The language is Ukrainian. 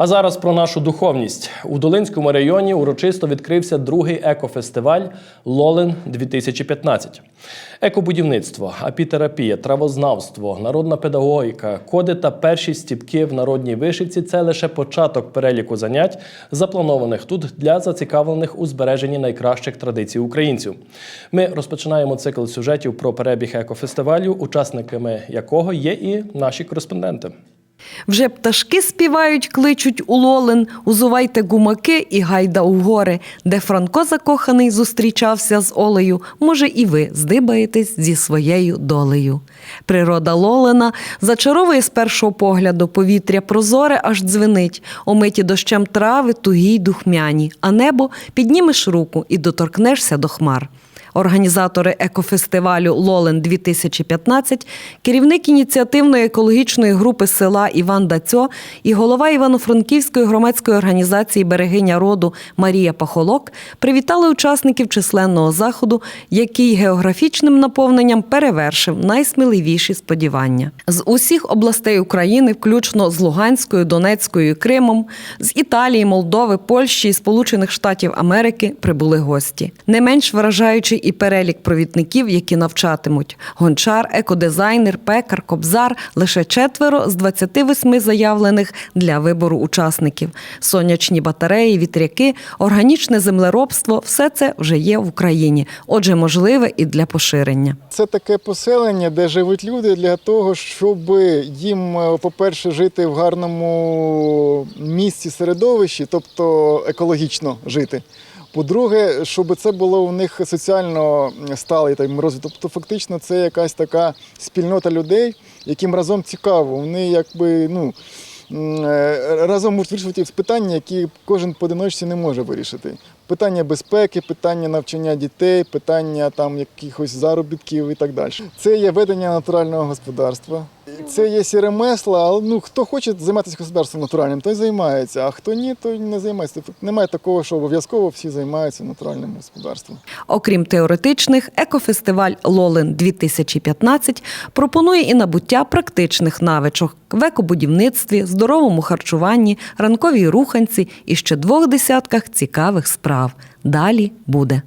А зараз про нашу духовність у Долинському районі урочисто відкрився другий екофестиваль Лолин 2015 Екобудівництво, апітерапія, травознавство, народна педагогіка, коди та перші стіпки в народній вишивці це лише початок переліку занять, запланованих тут для зацікавлених у збереженні найкращих традицій українців. Ми розпочинаємо цикл сюжетів про перебіг екофестивалю, учасниками якого є і наші кореспонденти. Вже пташки співають, кличуть у лолин, узувайте гумаки і гайда у гори, де Франко закоханий зустрічався з Олею. Може, і ви здибаєтесь зі своєю долею. Природа лолина зачаровує з першого погляду повітря прозоре, аж дзвенить, омиті дощем трави, тугі й духмяні, а небо піднімеш руку і доторкнешся до хмар. Організатори екофестивалю Лолен 2015 керівник ініціативної екологічної групи села Іван Дацьо і голова Івано-Франківської громадської організації Берегиня роду Марія Пахолок привітали учасників численного заходу, який географічним наповненням перевершив найсміливіші сподівання. З усіх областей України, включно з Луганською, Донецькою і Кримом, з Італії, Молдови, Польщі і Сполучених Штатів Америки прибули гості. Не менш вражаючий і перелік провідників, які навчатимуть: гончар, екодизайнер, пекар, кобзар лише четверо з 28 заявлених для вибору учасників. Сонячні батареї, вітряки, органічне землеробство все це вже є в Україні. Отже, можливе і для поширення. Це таке поселення, де живуть люди для того, щоб їм, е, по-перше, жити в гарному місці середовищі, тобто екологічно жити. По-друге, щоб це було у них соціально сталий там розвиток. Тобто, фактично, це якась така спільнота людей, яким разом цікаво. Вони якби ну. е, Разом можуть вирішувати питання, які кожен поодиночці не може вирішити. Питання безпеки, питання навчання дітей, питання там якихось заробітків і так далі. Це є ведення натурального господарства. Це є сі ремесла, але ну хто хоче займатися господарством натуральним, той займається, а хто ні, той не займається. Тобто Немає такого, що обов'язково всі займаються натуральним господарством. Окрім теоретичних, екофестиваль Лолин 2015 пропонує і набуття практичних навичок в екобудівництві, здоровому харчуванні, ранковій руханці і ще двох десятках цікавих справ. Далі буде.